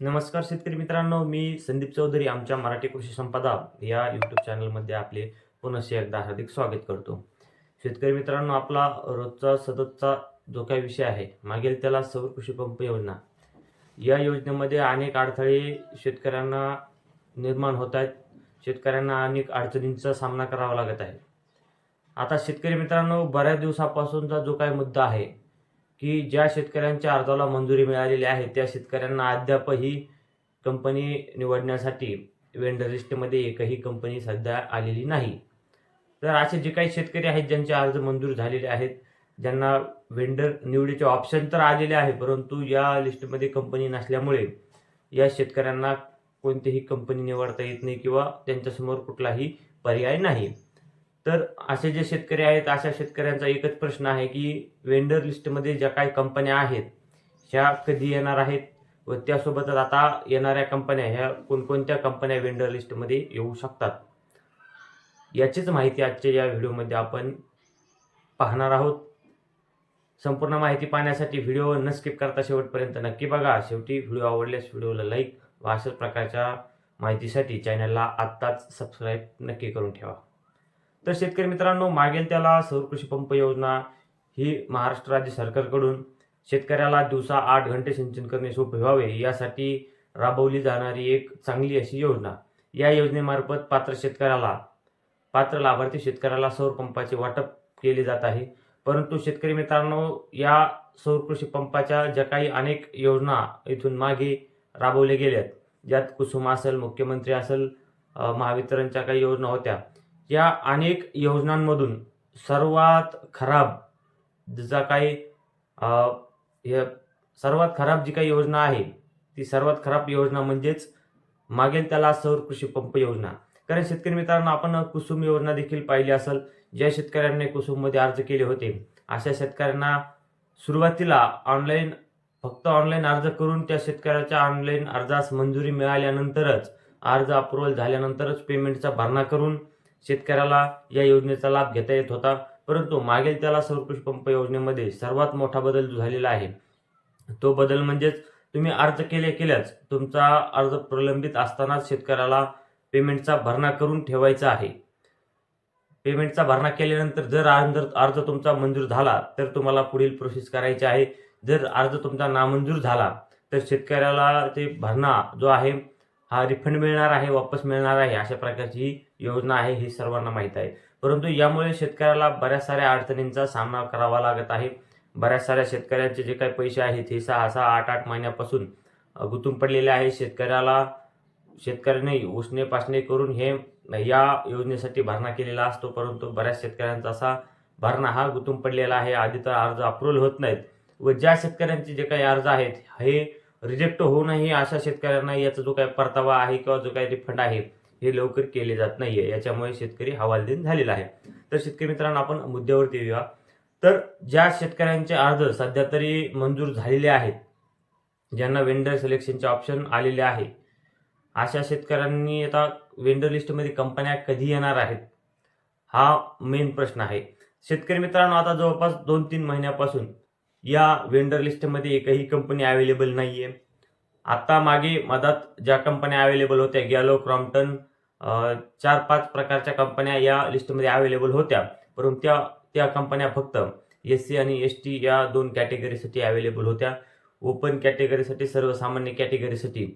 नमस्कार शेतकरी मित्रांनो मी संदीप चौधरी आमच्या मराठी कृषी संपदा या यूट्यूब चॅनलमध्ये आपले पुनश्च एकदा हार्दिक स्वागत करतो. शेतकरी मित्रांनो आपला रोजचा सततचा जो काही विषय आहे मागील त्याला सौर कृषी पंप योजना. या योजनेमध्ये अनेक अडथळे शेतकऱ्यांना निर्माण होत आहेत. शेतकऱ्यांना अनेक अडचणींचा सामना करावा लागत आहे. आता शेतकरी मित्रांनो बऱ्याच दिवसापासूनचा जो काही मुद्दा आहे की ज्या शेतकऱ्यांच्या अर्जाला मंजुरी मिळालेली आहे त्या शेतकऱ्यांना अद्यापही कंपनी निवडण्यासाठी वेंडर लिस्टमध्ये एकही कंपनी सध्या आलेली नाही. तर असे जे काही शेतकरी आहेत ज्यांचे अर्ज मंजूर झालेले आहेत ज्यांना वेंडर निवडीचे ऑप्शन तर आलेले आहे परंतु या लिस्टमध्ये कंपनी नसल्यामुळे या शेतकऱ्यांना कोणतीही कंपनी निवडता येत नाही किंवा त्यांच्यासमोर कुठलाही पर्याय नाही. तर असे जे शेतकरी आहेत अशा शेतकऱ्यांचा एकच प्रश्न आहे की वेंडर लिस्टमध्ये ज्या काही कंपन्या आहेत ह्या कधी येणार आहेत व त्यासोबतच आता येणाऱ्या कंपन्या ह्या कोणकोणत्या कंपन्या वेंडर लिस्टमध्ये येऊ शकतात? याचीच माहिती आजच्या या व्हिडिओमध्ये आपण पाहणार आहोत. संपूर्ण माहिती पाहण्यासाठी व्हिडिओ न स्किप करता शेवटपर्यंत नक्की बघा. शेवटी व्हिडिओ आवडल्यास व्हिडिओला लाईक व अशाच प्रकारच्या माहितीसाठी चॅनलला आत्ताच सबस्क्राईब नक्की करून ठेवा. तर शेतकरी मित्रांनो मागेल त्याला सौर कृषी पंप योजना ही महाराष्ट्र राज्य सरकारकडून शेतकऱ्याला दिवसा आठ घंटे सिंचन करणे सोपे व्हावे यासाठी राबवली जाणारी एक चांगली अशी योजना. या योजनेमार्फत पात्र शेतकऱ्याला पात्र लाभार्थी शेतकऱ्याला सौर पंपाचे वाटप केले जात आहे. परंतु शेतकरी मित्रांनो या सौर कृषी पंपाच्या ज्या काही अनेक योजना इथून मागे राबवल्या गेल्यात ज्यात कुसुम असेल मुख्यमंत्री असेल महावितरणच्या काही योजना होत्या या अनेक योजनांमधून सर्वात खराब ज्याचा काही हे सर्वात खराब जी काही योजना आहे ती सर्वात खराब योजना म्हणजेच मागेल त्याला सौर कृषी पंप योजना. कारण शेतकरी मित्रांनो आपण कुसुम योजना देखील पाहिली असेल ज्या शेतकऱ्यांनी कुसुममध्ये अर्ज केले होते. अशा शेतकऱ्यांना सुरुवातीला ऑनलाईन फक्त ऑनलाईन अर्ज करून त्या शेतकऱ्याच्या ऑनलाईन अर्जास मंजुरी मिळाल्यानंतरच अर्ज अप्रुव्हल झाल्यानंतरच पेमेंटचा भरणा करून शेतकऱ्याला या योजनेचा लाभ घेता येत होता परंतु मागील त्याला सौरकृषी पंप योजनेमध्ये सर्वात मोठा बदल झालेला आहे. तो बदल म्हणजेच तुम्ही अर्ज केले केल्याच तुमचा अर्ज प्रलंबित असतानाच शेतकऱ्याला पेमेंटचा भरणा करून ठेवायचा आहे. पेमेंटचा भरणा केल्यानंतर जर अर्ज अर्ज तुमचा मंजूर झाला तर तुम्हाला पुढील प्रोसेस करायची आहे. जर अर्ज तुमचा नामंजूर झाला तर शेतकऱ्याला ते भरणा जो आहे हा रिफंड मिळणार आहे वापस मिळणार आहे अशा प्रकारची ही योजना आहे ही सर्वांना माहीत आहे. परंतु यामुळे शेतकऱ्याला बऱ्याच साऱ्या अडचणींचा सामना करावा लागत आहे. बऱ्याच साऱ्या शेतकऱ्यांचे जे काही पैसे आहेत हे सहा सहा आठ आठ महिन्यापासून गुतून गुंतून पडलेले आहे. शेतकऱ्याला शेतकऱ्याने उसने पासणे करून हे या योजनेसाठी भरणा केलेला असतो. परंतु बऱ्याच शेतकऱ्यांचा असा भरणा हा गुंतून पडलेला आहे. आधी तर अर्ज अप्रूव्हल होत नाहीत. व ज्या शेतकऱ्यांचे जे काही अर्ज आहेत हे रिजेक्ट होऊ नये अशा शेतकऱ्यांना याचा जो काही परतावा आहे किंवा जो काही रिफंड आहे हे लवकर केले जात नाही आहे याच्यामुळे शेतकरी हवालदिन झालेला आहे. तर शेतकरी मित्रांनो आपण मुद्द्यावरती येऊया. तर ज्या शेतकऱ्यांचे अर्ज सध्या तरी मंजूर झालेले आहेत ज्यांना वेंडर सिलेक्शनचे ऑप्शन आलेले आहे अशा शेतकऱ्यांनी आता वेंडर लिस्टमध्ये कंपन्या कधी येणार आहेत हा मेन प्रश्न आहे. शेतकरी मित्रांनो आता जवळपास दोन तीन महिन्यापासून या वेंडर लिस्टमध्ये एकही कंपनी अवेलेबल नाही आहे आत्ता मागे मधात ज्या कंपन्या अवेलेबल होत्या गॅलो क्रॉम्प्टन चार पाच प्रकारच्या कंपन्या या लिस्टमध्ये अवेलेबल होत्या. परंतु त्या त्या कंपन्या फक्त एस सी आणि एस टी या दोन कॅटेगरीसाठी अवेलेबल होत्या. ओपन कॅटेगरीसाठी सर्वसामान्य कॅटेगरीसाठी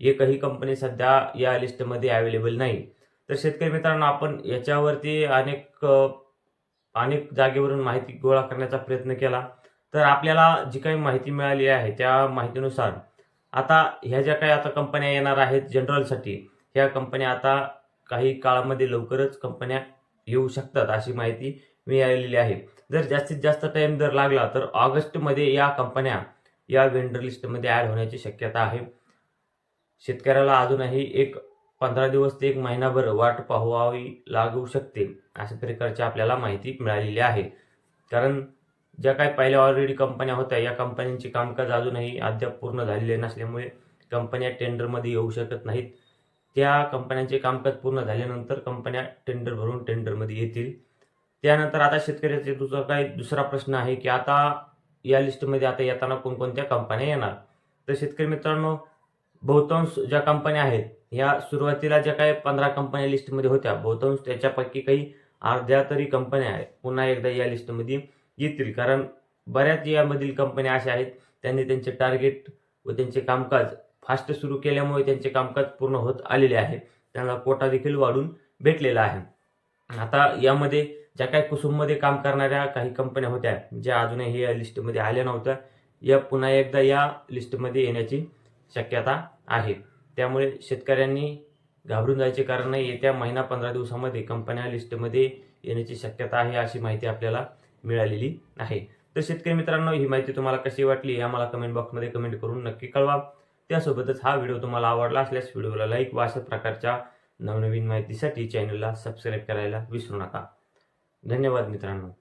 एकही कंपनी सध्या या लिस्टमध्ये अवेलेबल नाही. तर शेतकरी मित्रांनो आपण याच्यावरती अनेक अनेक जागेवरून माहिती गोळा करण्याचा प्रयत्न केला. तर आपल्याला जी काही माहिती मिळाली आहे त्या माहितीनुसार आता ह्या ज्या काही आता कंपन्या येणार आहेत जनरलसाठी ह्या कंपन्या आता काही काळामध्ये लवकरच कंपन्या येऊ शकतात अशी माहिती मिळालेली आहे. जर जास्तीत जास्त टाईम जर लागला तर ऑगस्टमध्ये या कंपन्या या वेंडर लिस्टमध्ये ॲड होण्याची शक्यता आहे. शेतकऱ्याला अजूनही एक पंधरा दिवस ते एक महिनाभर वाट पाहावी लागू शकते अशा प्रकारची आपल्याला माहिती मिळालेली आहे. कारण ज्या काही पहिल्या ऑलरेडी कंपन्या होत्या या कंपन्यांचे कामकाज अजूनही अद्याप पूर्ण झालेले नसल्यामुळे कंपन्या टेंडरमध्ये येऊ शकत नाहीत. त्या कंपन्यांचे कामकाज पूर्ण झाल्यानंतर कंपन्या टेंडर भरून टेंडरमध्ये येतील. त्यानंतर आता शेतकऱ्याचे दुसरा काही दुसरा प्रश्न आहे की आता या लिस्टमध्ये आता येताना कोणकोणत्या कंपन्या येणार? तर शेतकरी मित्रांनो बहुतांश ज्या कंपन्या आहेत ह्या सुरुवातीला ज्या काही पंधरा कंपन्या लिस्टमध्ये होत्या बहुतांश त्याच्यापैकी काही अर्ध्या तरी कंपन्या आहेत. पुन्हा एकदा या लिस्टमध्ये येतील. कारण बऱ्याच यामधील कंपन्या अशा आहेत त्यांनी त्यांचे टार्गेट व त्यांचे कामकाज फास्ट सुरू केल्यामुळे त्यांचे कामकाज पूर्ण होत आलेले आहे. त्यांना कोटा देखील वाढून भेटलेला आहे. आता यामध्ये ज्या काही कुसुममध्ये काम करणाऱ्या काही कंपन्या होत्या ज्या अजूनही या लिस्टमध्ये आल्या नव्हत्या या पुन्हा एकदा या लिस्टमध्ये येण्याची शक्यता आहे. त्यामुळे शेतकऱ्यांनी घाबरून जायचे कारण नाही. येत्या महिना पंधरा दिवसामध्ये कंपन्या लिस्टमध्ये येण्याची शक्यता आहे अशी माहिती आपल्याला मिळालेली आहे. तर शेतकरी मित्रांनो ही माहिती तुम्हाला कशी वाटली हे आम्हाला कमेंट बॉक्समध्ये कमेंट करून नक्की कळवा. त्यासोबतच हा व्हिडिओ तुम्हाला आवडला असल्यास व्हिडिओला लाईक व अशा प्रकारच्या नवनवीन माहितीसाठी चॅनलला सबस्क्राईब करायला विसरू नका. धन्यवाद मित्रांनो.